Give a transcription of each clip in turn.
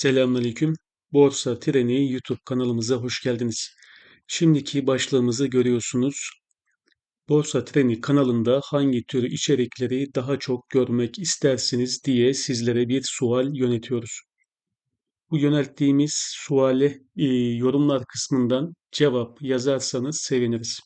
Selamünaleyküm. Borsa Treni YouTube kanalımıza hoş geldiniz. Şimdiki başlığımızı görüyorsunuz. Borsa Treni kanalında hangi tür içerikleri daha çok görmek istersiniz diye sizlere bir sual yönetiyoruz. Bu yönelttiğimiz suale e, yorumlar kısmından cevap yazarsanız seviniriz.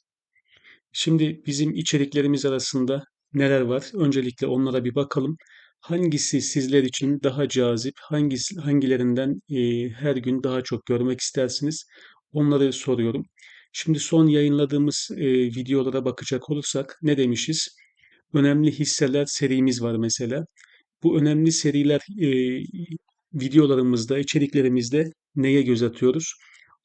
Şimdi bizim içeriklerimiz arasında neler var? Öncelikle onlara bir bakalım. Hangisi sizler için daha cazip, hangisi, hangilerinden e, her gün daha çok görmek istersiniz? Onları soruyorum. Şimdi son yayınladığımız e, videolara bakacak olursak ne demişiz? Önemli hisseler serimiz var mesela. Bu önemli seriler e, videolarımızda, içeriklerimizde neye göz atıyoruz?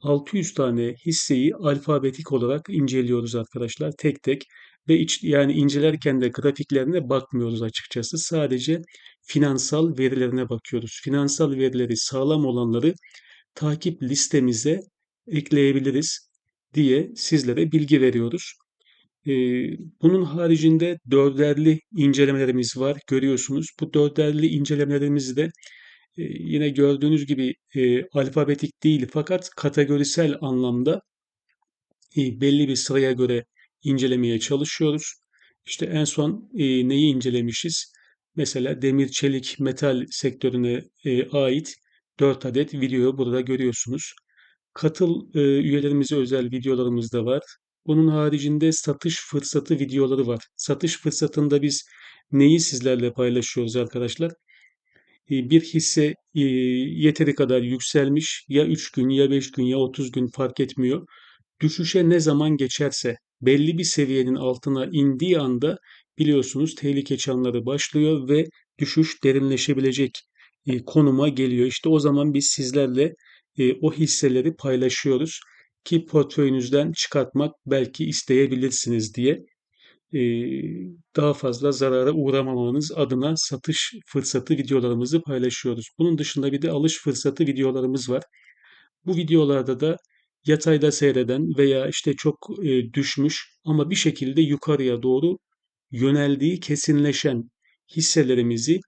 600 tane hisseyi alfabetik olarak inceliyoruz arkadaşlar tek tek ve iç, yani incelerken de grafiklerine bakmıyoruz açıkçası. Sadece finansal verilerine bakıyoruz. Finansal verileri sağlam olanları takip listemize ekleyebiliriz diye sizlere bilgi veriyoruz. Ee, bunun haricinde dörderli incelemelerimiz var görüyorsunuz. Bu dörderli incelemelerimizi de e, yine gördüğünüz gibi e, alfabetik değil fakat kategorisel anlamda e, belli bir sıraya göre incelemeye çalışıyoruz. İşte en son e, neyi incelemişiz? Mesela demir, çelik, metal sektörüne e, ait 4 adet videoyu burada görüyorsunuz. Katıl e, üyelerimize özel videolarımız da var. Bunun haricinde satış fırsatı videoları var. Satış fırsatında biz neyi sizlerle paylaşıyoruz arkadaşlar? E, bir hisse e, yeteri kadar yükselmiş ya 3 gün ya 5 gün ya 30 gün fark etmiyor. Düşüşe ne zaman geçerse belli bir seviyenin altına indiği anda biliyorsunuz tehlike çanları başlıyor ve düşüş derinleşebilecek e, konuma geliyor. İşte o zaman biz sizlerle o hisseleri paylaşıyoruz ki portföyünüzden çıkartmak belki isteyebilirsiniz diye daha fazla zarara uğramamanız adına satış fırsatı videolarımızı paylaşıyoruz. Bunun dışında bir de alış fırsatı videolarımız var. Bu videolarda da yatayda seyreden veya işte çok düşmüş ama bir şekilde yukarıya doğru yöneldiği kesinleşen hisselerimizi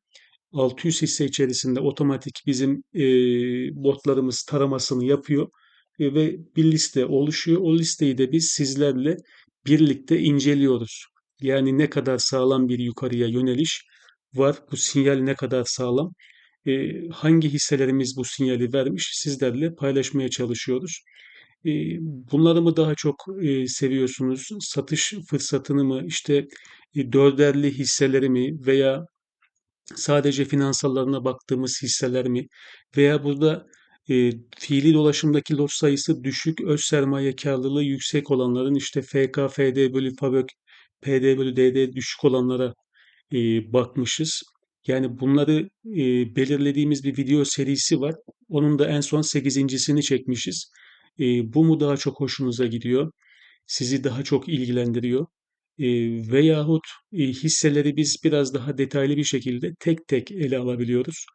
600 hisse içerisinde otomatik bizim botlarımız taramasını yapıyor ve bir liste oluşuyor. O listeyi de biz sizlerle birlikte inceliyoruz. Yani ne kadar sağlam bir yukarıya yöneliş var, bu sinyal ne kadar sağlam, e, hangi hisselerimiz bu sinyali vermiş sizlerle paylaşmaya çalışıyoruz. Bunları mı daha çok seviyorsunuz? Satış fırsatını mı, işte e, dörderli hisseleri mi veya sadece finansallarına baktığımız hisseler mi veya burada e, fiili dolaşımdaki lot sayısı düşük, öz sermaye karlılığı yüksek olanların işte FK, FD bölü FABÖK, PD bölü DD düşük olanlara e, bakmışız. Yani bunları e, belirlediğimiz bir video serisi var. Onun da en son 8.sini çekmişiz. E, bu mu daha çok hoşunuza gidiyor? Sizi daha çok ilgilendiriyor? E, veyahut e, hisseleri biz biraz daha detaylı bir şekilde tek tek ele alabiliyoruz.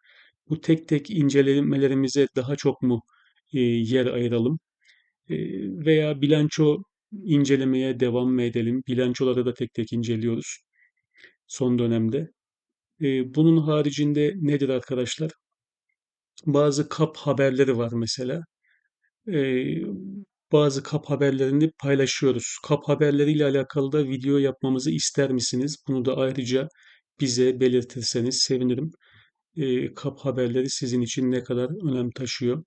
Bu tek tek incelemelerimize daha çok mu e, yer ayıralım? E, veya bilanço incelemeye devam mı edelim? Bilançoları da tek tek inceliyoruz son dönemde. E, bunun haricinde nedir arkadaşlar? Bazı kap haberleri var mesela. E, bazı kap haberlerini paylaşıyoruz. Kap haberleriyle alakalı da video yapmamızı ister misiniz? Bunu da ayrıca bize belirtirseniz sevinirim e, kap haberleri sizin için ne kadar önem taşıyor.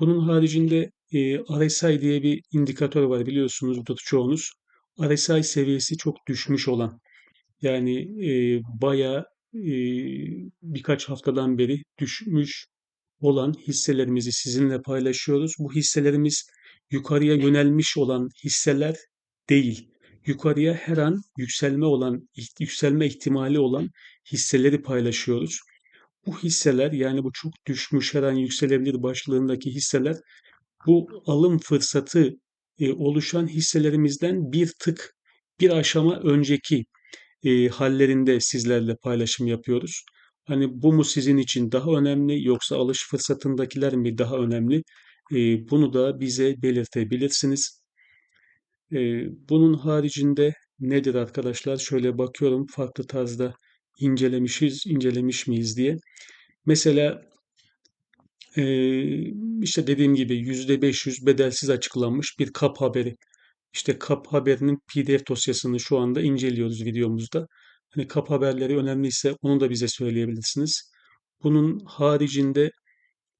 Bunun haricinde e, RSI diye bir indikatör var biliyorsunuzdur çoğunuz. RSI seviyesi çok düşmüş olan yani e, bayağı e, birkaç haftadan beri düşmüş olan hisselerimizi sizinle paylaşıyoruz. Bu hisselerimiz yukarıya yönelmiş olan hisseler değil. Yukarıya her an yükselme olan yükselme ihtimali olan hisseleri paylaşıyoruz. Bu hisseler yani bu çok düşmüş her an yükselebilir başlığındaki hisseler bu alım fırsatı e, oluşan hisselerimizden bir tık bir aşama önceki e, hallerinde sizlerle paylaşım yapıyoruz. Hani bu mu sizin için daha önemli yoksa alış fırsatındakiler mi daha önemli? E, bunu da bize belirtebilirsiniz. E, bunun haricinde nedir arkadaşlar? Şöyle bakıyorum farklı tarzda incelemişiz, incelemiş miyiz diye. Mesela Eee, işte dediğim gibi %500 bedelsiz açıklanmış bir kap haberi. İşte kap haberinin PDF dosyasını şu anda inceliyoruz videomuzda. Hani kap haberleri önemliyse onu da bize söyleyebilirsiniz. Bunun haricinde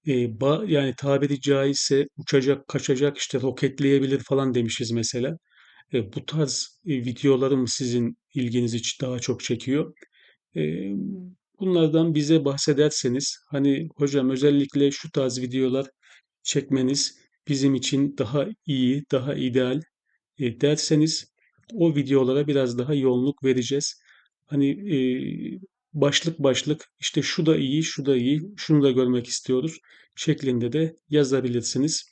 e, ba- yani tabiri caizse uçacak, kaçacak, işte roketleyebilir falan demişiz mesela. E, bu tarz e, videoları mı sizin ilginizi daha çok çekiyor? E, bunlardan bize bahsederseniz, hani hocam özellikle şu tarz videolar çekmeniz bizim için daha iyi, daha ideal e, derseniz o videolara biraz daha yoğunluk vereceğiz. Hani e, başlık başlık işte şu da iyi, şu da iyi, şunu da görmek istiyoruz şeklinde de yazabilirsiniz.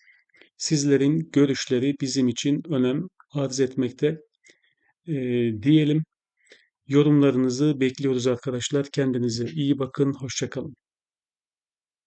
Sizlerin görüşleri bizim için önem arz etmekte. E, diyelim yorumlarınızı bekliyoruz arkadaşlar. Kendinize iyi bakın, hoşça kalın.